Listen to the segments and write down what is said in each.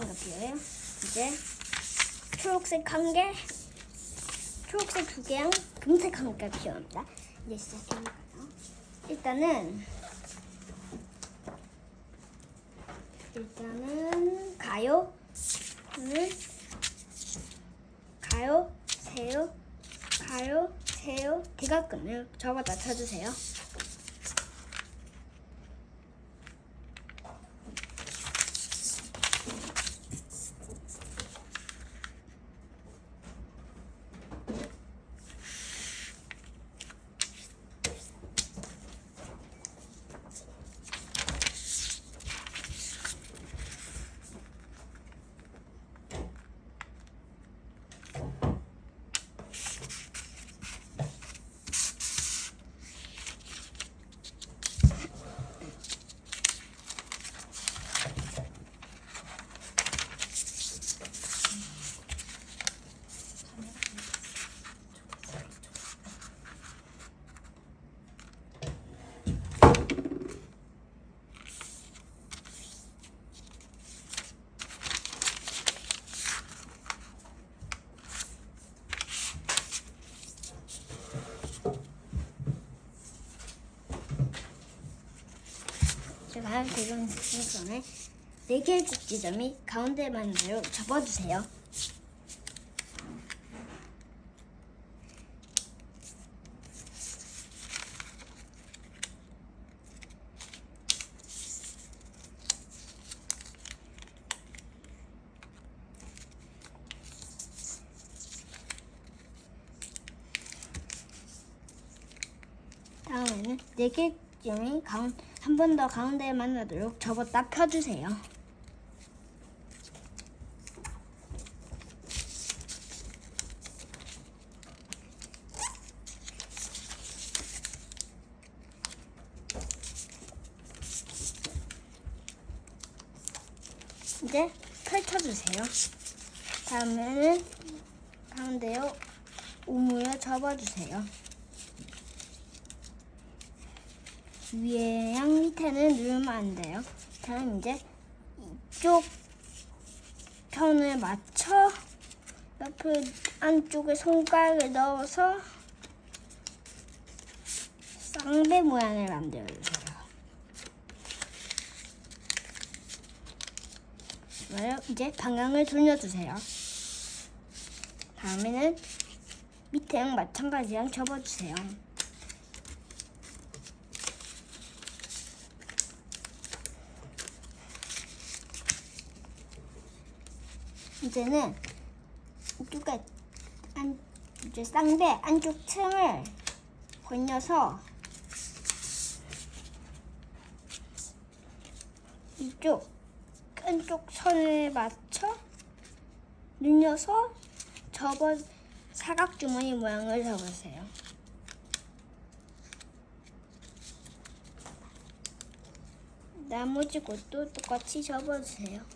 필요해요. 이제 초록색 한 개, 초록색 두 개랑 금색 한 개가 필요합니다. 이제 시작해볼까요? 일단은 일단은 가요, 을 가요, 세요, 가요, 세요, 대각근을 접어다 쳐주세요. 제가 대강 생선에 네 개의 꼭지점이 가운데 만대로 접어주세요. 다음에는 네개 가운 한번 더 가운데에 만나도록 접었다 펴주세요. 이제 펼쳐주세요. 다음에는 가운데요 우무에 접어주세요. 위에랑 밑에는 누르면 안 돼요. 다음 이제 이쪽 편을 맞춰 옆에 안쪽에 손가락을 넣어서 쌍배 모양을 만들어주세요. 좋아요. 이제 방향을 돌려주세요. 다음에는 밑에랑 마찬가지랑 접어주세요. 이제는 이쪽에 안 이제 쌍배 안쪽 틈을 벌려서 이쪽 안쪽 선을 맞춰 눌려서 접어 사각 주머니 모양을 접으세요. 나머지 곳도 똑같이 접어주세요.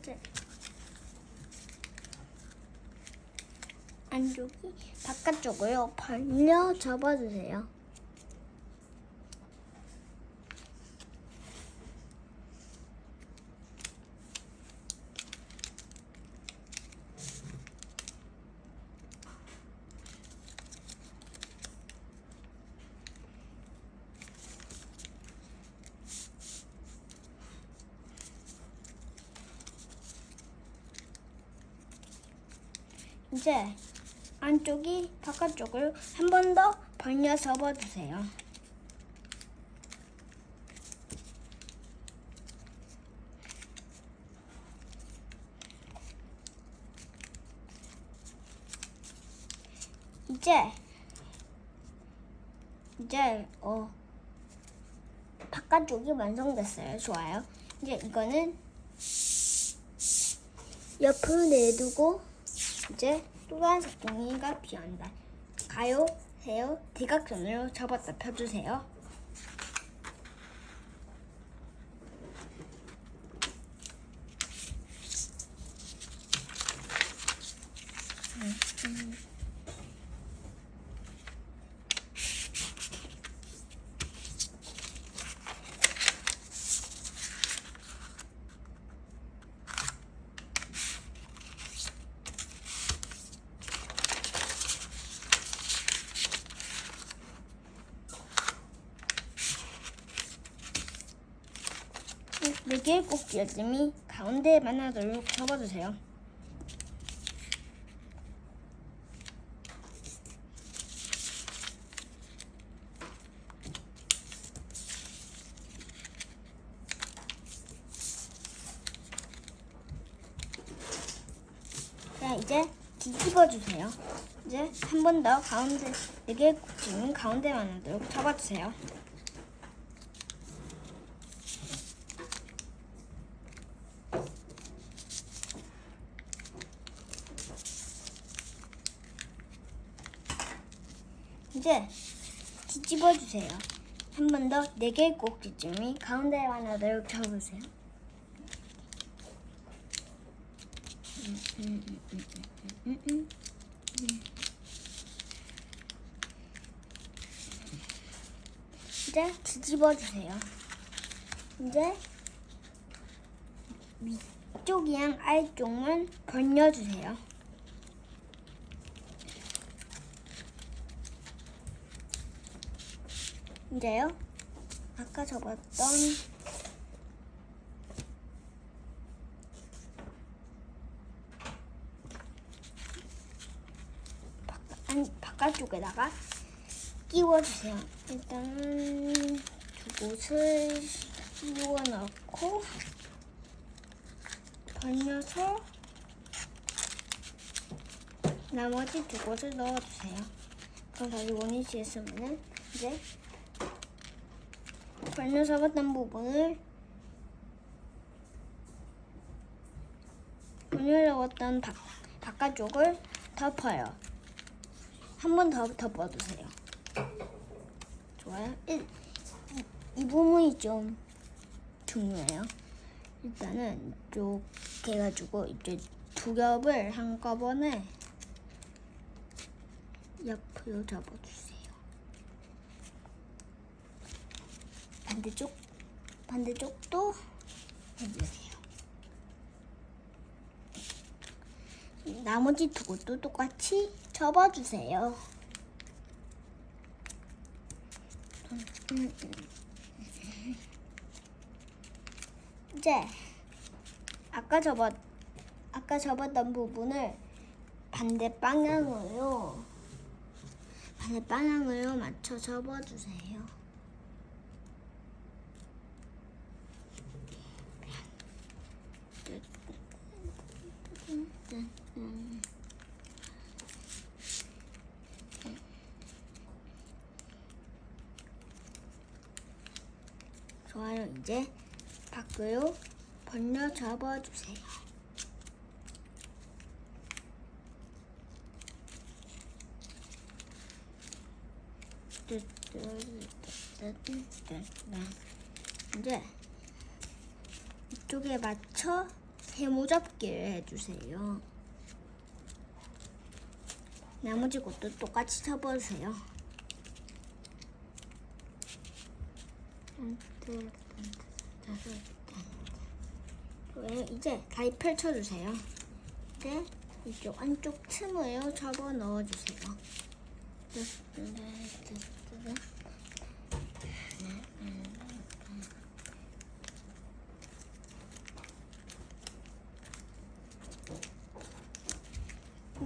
이제 안쪽이 바깥쪽으로 벌려 접어주세요. 이제 안쪽이 바깥쪽을 한 번 더 벌려 접어주세요. 이제 이제 어 바깥쪽이 완성됐어요. 좋아요. 이제 이거는 옆으로 내두고 이제 노란색 종이가 비어온다. 가요, 세요, 대각선으로 접었다 펴주세요. 네 개의 꼭지점이 가운데에 만나도록 접어주세요. 자, 이제 뒤집어 주세요. 이제 한 번 더 가운데 네 개의 꼭지는 가운데 만나도록 접어주세요. 이제 주세요. 한 번 더 네 개의 꼭지점이 가운데에 하나를 접으세요. 이제 뒤집어 주세요. 이제 위쪽이랑 아래쪽만 벌려 주세요. 이제요. 아까 접었던 아니, 바깥쪽에다가 끼워주세요. 일단은 두 곳을 끼워 넣고 벌려서 나머지 두 곳을 넣어주세요. 그럼 다시 원위치에 쓰면은 이제 벌려 잡았던 부분을 바, 바깥쪽을 덮어요. 한 번 더 덮어주세요. 좋아요. 일, 이, 이 부분이 좀 중요해요. 일단은 이쪽 해가지고 이제 두 겹을 한꺼번에 옆으로 접어주세요. 반대쪽 반대쪽도 해주세요. 나머지 두 곳도 똑같이 접어주세요. 이제 아까 접었 아까 접었던 부분을 반대 방향으로 반대 방향으로 맞춰 접어주세요. 이제 밖으로 벌려 접어주세요. 이제 이쪽에 맞춰 세모잡기를 해주세요. 나머지 곳도 똑같이 접어주세요. 왜 이제 다리 펼쳐주세요. 이제 이쪽 안쪽 틈을 접어 넣어주세요.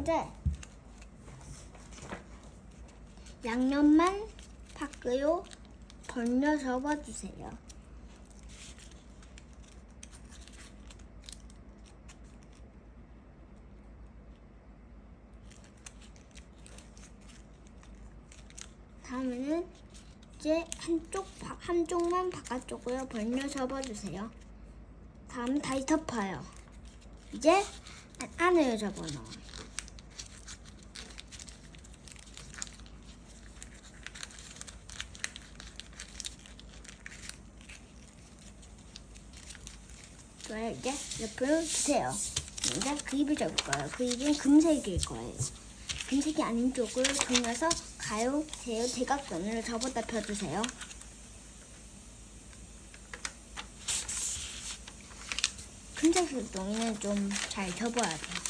이제 양념만 파고요 벌려 접어주세요. 다음에는 이제 한쪽 바- 한쪽만 바깥쪽으로 벌려 접어주세요. 다음 다시 덮어요. 이제 안- 안으로 접어넣어요. 이제 옆으로 주세요. 이제 그 입을 접을 거예요. 그 입은 금색일 거예요. 금색이 아닌 쪽을 돌려서 가요, 세요, 대각선으로 접었다 펴주세요. 금색 색종이는 좀 잘 접어야 돼요.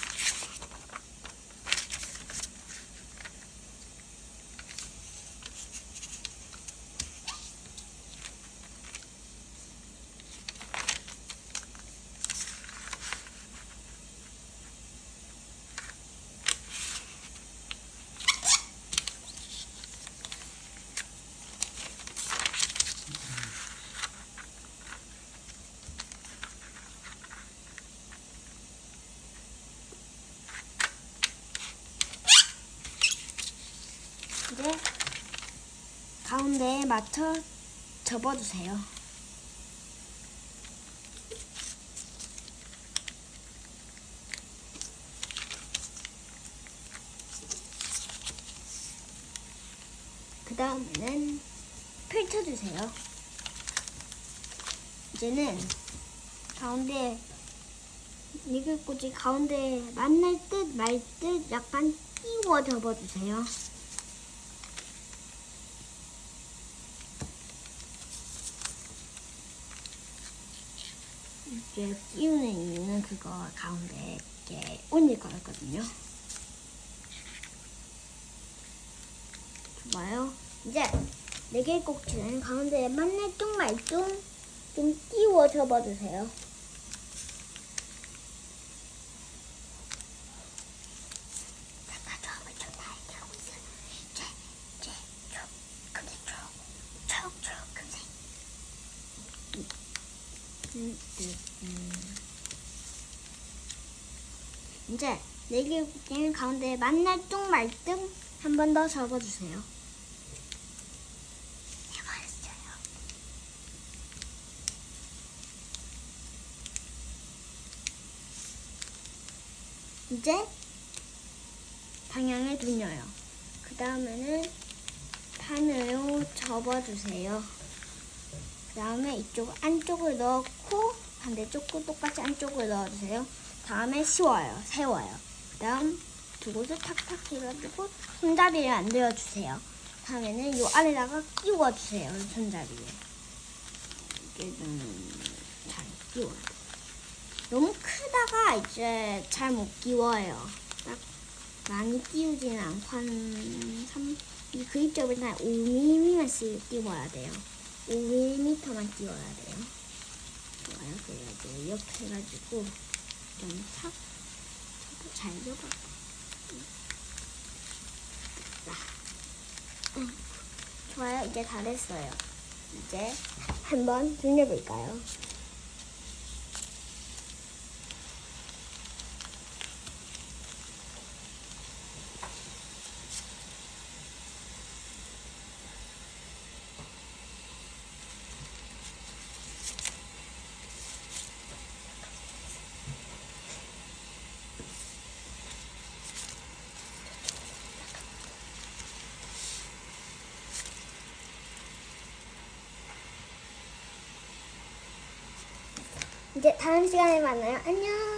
이제 가운데에 맞춰 접어주세요. 그 다음에는 펼쳐주세요. 이제는 가운데 니글꽂이 가운데 만날 듯 말 듯 약간 끼워 접어주세요. 이게 끼우는 이유는 그거 가운데 이렇게 올릴 거였거든요. 좋아요. 이제 네 개의 꼭지는 가운데에 만날뚱 말뚱 좀 끼워 접어주세요. 잠깐 조합을 좀 다르게 하고 있어요. 이제 이제 쭉 금색 쭉쭉쭉 금색. 음, 음, 음. 이제 네개 국기는 가운데 만날 뚱 말뚱 한 번 더 접어주세요. 이제 방향을 돌려요. 그 다음에는 판으로 접어주세요. 그 다음에 이쪽 안쪽을 넣고 반대쪽도 똑같이 안쪽을 넣어주세요. 다음에 씌워요. 세워요. 그 다음 두 곳을 탁탁 해가지고 손잡이를 만들어주세요. 다음에는 요 안에다가 끼워주세요. 손잡이에. 이게 좀잘 끼워요. 너무 크다가 이제 잘 못 끼워요. 딱 많이 끼우지는 않고 한 3, 이 그립접을 한 5mm만 씩 끼워야 돼요. 5mm만 끼워야 돼요. 좋아요. 그래가지고 옆에 해가지고 좀 탁, 잘 접어. 자, 음, 좋아요. 이제 다 됐어요. 이제 한번 돌려볼까요? 이제 다음 시간에 만나요. 안녕.